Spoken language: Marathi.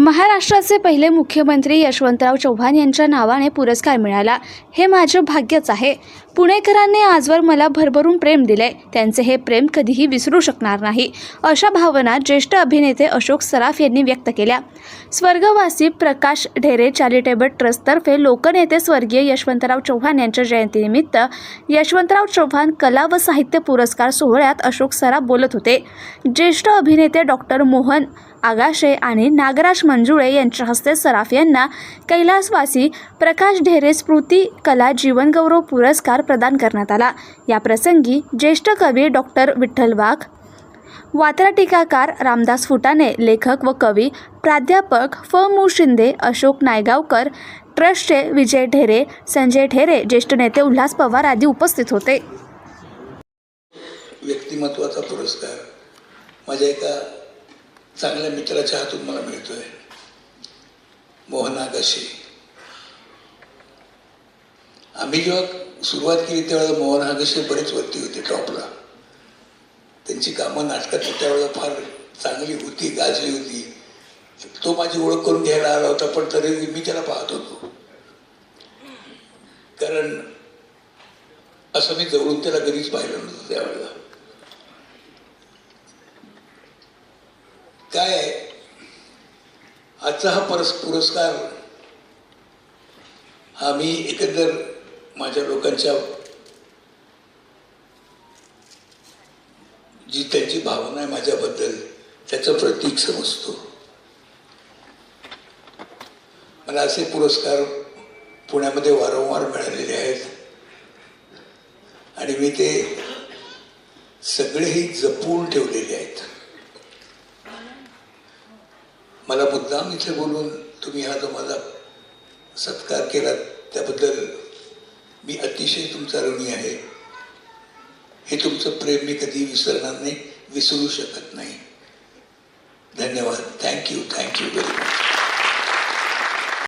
महाराष्ट्राचे पहिले मुख्यमंत्री यशवंतराव चव्हाण यांच्या नावाने पुरस्कार मिळाला. हे माझं भाग्यच आहे. पुणेकरांनी आजवर मला भरभरून प्रेम दिले त्यांचे हे प्रेम कधीही विसरू शकणार नाही. अशा भावना ज्येष्ठ अभिनेते अशोक सराफ यांनी व्यक्त केल्या. स्वर्गवासी प्रकाश ढेरे चॅरिटेबल ट्रस्टतर्फे लोकनेते स्वर्गीय यशवंतराव चव्हाण यांच्या जयंतीनिमित्त यशवंतराव चव्हाण कला व साहित्य पुरस्कार सोहळ्यात अशोक सराफ बोलत होते. ज्येष्ठ अभिनेते डॉक्टर मोहन आगाशे आणि नागराज मंजुळे यांच्या हस्ते सराफ यांना कैलासवासी प्रकाश ढेरे स्मृती कला जीवनगौरव पुरस्कार पुरस्कार प्रदान करण्यात आला. या प्रसंगी ज्येष्ठ कवी डॉक्टर विठ्ठल वाघ वात्रा टीकाकार रामदास फुटाणे लेखक व कवी प्राध्यापक फ. मू. शिंदे अशोक नायगावकर ट्रस्टचे विजय ढेरे संजय ढेरे ज्येष्ठ नेते उल्हास पवार आदी उपस्थित होते. व्यक्तिमत्वाचा पुरस्कार माझ्या एका चांगल्या मित्राच्या हातून मला मिळतोय. मोहन आगाशे. आम्ही जेव्हा सुरुवात केली त्यावेळेला मोहन आगाशे बरेच वरती होते टॉपला. त्यांची कामं नाटकात त्यावेळेला फार चांगली होती गाजली होती. तो माझी ओळख करून घ्यायला आला होता पण तरी मी त्याला पाहत होतो. कारण असं मी जवळून त्याला कधीच पाहिलं नव्हतं त्यावेळेला. काय आहे? आजचा हा परस पुरस्कार हा मी एकंदर माझ्या लोकांच्या जी त्यांची भावना आहे माझ्याबद्दल त्याचं प्रतीक समजतो. मला असे पुरस्कार पुण्यामध्ये वारंवार मिळालेले आहेत. आणि मी ते सगळेही जपून ठेवलेले आहेत. मला मुद्दाम इथे बोलून तुम्ही हा जो माझा सत्कार केला त्याबद्दल अतिशय तुमचा ऋणी आहे. हे तुमचं प्रेम मी कधी विसरणार नाही विसरू शकत नाही. धन्यवाद. Thank you thank you very much